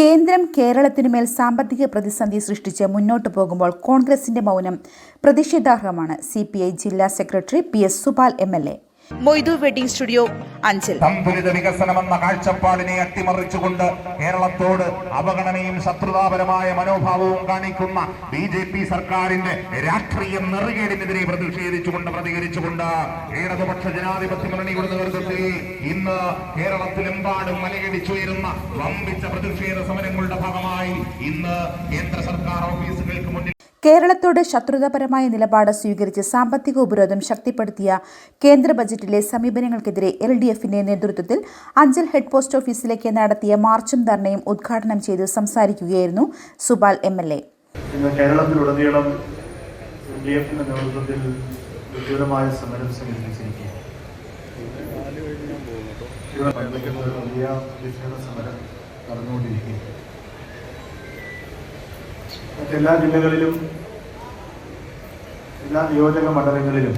കേന്ദ്രം കേരളത്തിനുമേൽ സാമ്പത്തിക പ്രതിസന്ധി സൃഷ്ടിച്ച് മുന്നോട്ടു പോകുമ്പോൾ കോൺഗ്രസിന്റെ മൗനം പ്രതിഷേധാർഹമാണ്. സി ജില്ലാ secretary P S Supal A. Moidu wedding studio Anchal. സന്തുലിത വികസനമെന്ന കാഴ്ചപ്പാടിനെ അട്ടിമറിച്ചുകൊണ്ട് കേരളത്തോട് അവഗണനയും ശത്രുതാപരമായ മനോഭാവവും കാണിക്കുന്ന ബി ജെ പി സർക്കാരിന്റെ രാഷ്ട്രീയ നെറുകേടിനെതിരെ പ്രതിഷേധിച്ചുകൊണ്ട് പ്രതികരിച്ചുകൊണ്ട് ഇടതുപക്ഷ ജനാധിപത്യ മുന്നണിയുടെ നേതൃത്വത്തിൽ ഇന്ന് കേരളത്തിലെമ്പാടും മലയടിച്ചുയരുന്ന വമ്പിച്ച പ്രതിഷേധ സമരങ്ങളുടെ ഭാഗമായി ഇന്ന് കേന്ദ്ര സർക്കാർ ഓഫീസുകൾക്ക് മുന്നിൽ കേരളത്തോട് ശത്രുതാപരമായ നിലപാട് സ്വീകരിച്ച് സാമ്പത്തിക ഉപരോധം ശക്തിപ്പെടുത്തിയ കേന്ദ്ര ബജറ്റിലെ സമീപനങ്ങൾക്കെതിരെ എൽ ഡി എഫിന്റെ നേതൃത്വത്തിൽ അഞ്ചൽ ഹെഡ് പോസ്റ്റ് ഓഫീസിലേക്ക് നടത്തിയ മാർച്ചും ധർണയും ഉദ്ഘാടനം ചെയ്ത് സംസാരിക്കുകയായിരുന്നു സുബാൽ എം എൽ എ. വലിയ പ്രതിഷേധ സമരം നടന്നുകൊണ്ടിരിക്കുകയാണ്. മറ്റെല്ലാ ജില്ലകളിലും എല്ലാ നിയോജക മണ്ഡലങ്ങളിലും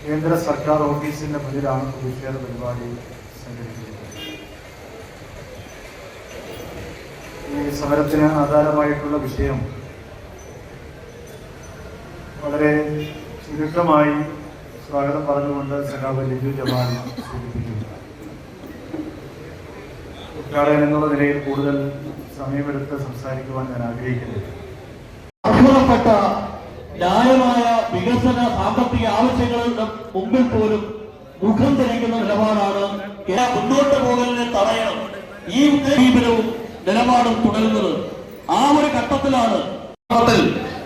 കേന്ദ്ര സർക്കാർ ഓഫീസിന്റെ മുന്നിലാണ് പ്രതിഷേധ പരിപാടി സംഘടിപ്പിച്ചിരിക്കുന്നത് ഈ സമരത്തിന് ആധാരമായിട്ടുള്ള വിഷയം വളരെ ചുരുക്കമായി സ്വാഗതം പറഞ്ഞുകൊണ്ട് സഖാവ് ലിജു ജമാൻ സൂചിപ്പിക്കുന്നു ഉദ്ഘാടകൻ എന്നുള്ള നിലയിൽ കൂടുതൽ സമയമെടുത്ത് സംസാരിക്കുവാൻ ഞാൻ ആഗ്രഹിക്കുന്നില്ല അർഹതപ്പെട്ട ന്യായമായ വികസന സാമ്പത്തിക ആവശ്യങ്ങളുടെ മുമ്പിൽ പോലും മുഖം തിരയ്ക്കുന്ന നിലപാടാണ് കേരളം മുന്നോട്ട് പോകലിനെ തടയണം ഈ സമീപനവും നിലപാടും തുടരുന്നത്. ആ ഒരു ഘട്ടത്തിലാണ്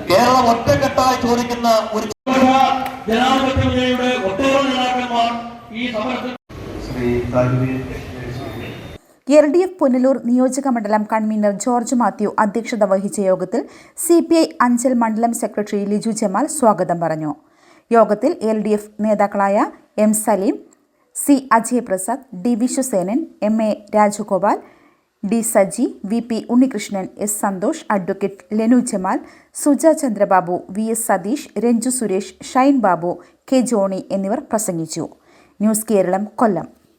കേരളം ഒറ്റക്കെട്ടായി ചോദിക്കുന്ന ഒരു ജനാധിപത്യയുടെ ഒട്ടേറെ നേതാക്കന്മാർ ഈ സമരത്തിൽ Shri Tajuddin L D F Punalur നിയോജക മണ്ഡലം കൺവീനർ ജോർജ് മാത്യു അധ്യക്ഷത വഹിച്ച യോഗത്തിൽ സി പി ഐ അഞ്ചൽ മണ്ഡലം സെക്രട്ടറി ലിജു ജമാൽ സ്വാഗതം പറഞ്ഞു. യോഗത്തിൽ എൽ ഡി എഫ് നേതാക്കളായ M Salim C Ajay Prasad D Viswasenan M A Rajagopal D Saji V P Unnikrishnan S Santhosh advocate Lenu Jamal Suja Chandrababu V S Satheesh Ranju Suresh Shine Babu K Johny എന്നിവർ പ്രസംഗിച്ചു. News Keralam കൊല്ലം.